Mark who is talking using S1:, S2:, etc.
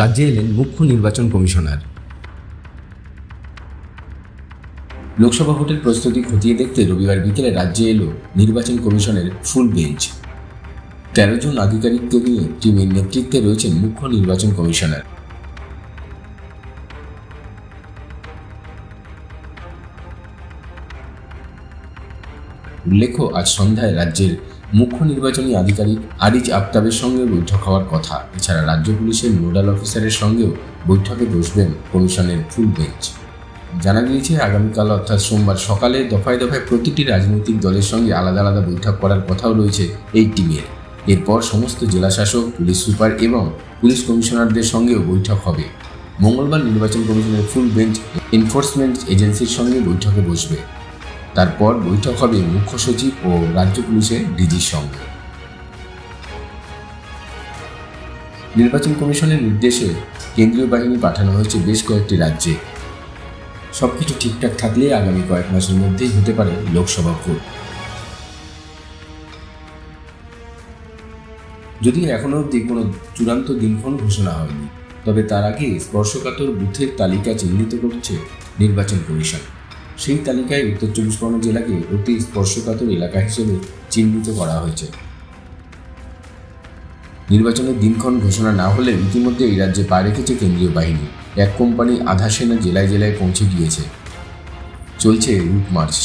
S1: রাজ্যে এলেন মুখ্য নির্বাচন কমিশনার। লোকসভা ভোটের প্রস্তুতি খতিয়ে দেখতে রবিবার বিকেলে রাজ্যে এলো নির্বাচন কমিশনের ফুল বেঞ্চ। তেরো জন আধিকারিককে নিয়ে টিমের নেতৃত্বে রয়েছেন মুখ্য নির্বাচন কমিশনার। উল্লেখ্য, আজ সন্ধ্যায় রাজ্যের মুখ্য নির্বাচনী আধিকারিক আরিজ আফতাবের সঙ্গে বৈঠক হওয়ার কথা। এছাড়া রাজ্য পুলিশের নোডাল অফিসারের সঙ্গেও বৈঠকে বসবেন কমিশনের ফুল বেঞ্চ। জানা গিয়েছে, আগামীকাল অর্থাৎ সোমবার সকালে দফায় দফায় প্রতিটি রাজনৈতিক দলের সঙ্গে আলাদা আলাদা বৈঠক করার কথাও রয়েছে এই টিমের। এরপর সমস্ত জেলাশাসক, পুলিশ সুপার এবং পুলিশ কমিশনারদের সঙ্গেও বৈঠক হবে। মঙ্গলবার নির্বাচন কমিশনের ফুল বেঞ্চ এনফোর্সমেন্ট এজেন্সির সঙ্গে বৈঠকে বসবে। তারপর বৈঠক হবে মুখ্য সচিব ও রাজ্য পুলিশের ডিজির সঙ্গে। নির্বাচন কমিশনের নির্দেশে কেন্দ্রীয় বাহিনী পাঠানো হয়েছে বেশ কয়েকটি রাজ্যে। সবকিছু ঠিকঠাক থাকলে আগামী কয়েক মাসের মধ্যেই হতে পারে লোকসভা ভোট। যদিও এখনও অবধি কোনো চূড়ান্ত দিনক্ষণ ঘোষণা হয়নি, তবে তার আগে স্পর্শকাতর বুথের তালিকা চিহ্নিত করছে নির্বাচন কমিশন। সেই তালিকায় উত্তর চব্বিশ পরগনা জেলাকে অতি স্পর্শকাতর এলাকা হিসেবে চিহ্নিত করা হয়েছে। নির্বাচনের দিনক্ষণ ঘোষণা না হলে ইতিমধ্যে এই রাজ্যে পা রেখেছে কেন্দ্রীয় বাহিনী। এক কোম্পানি আধা সেনা জেলায় জেলায় পৌঁছে গিয়েছে। চলছে রুট মার্চ।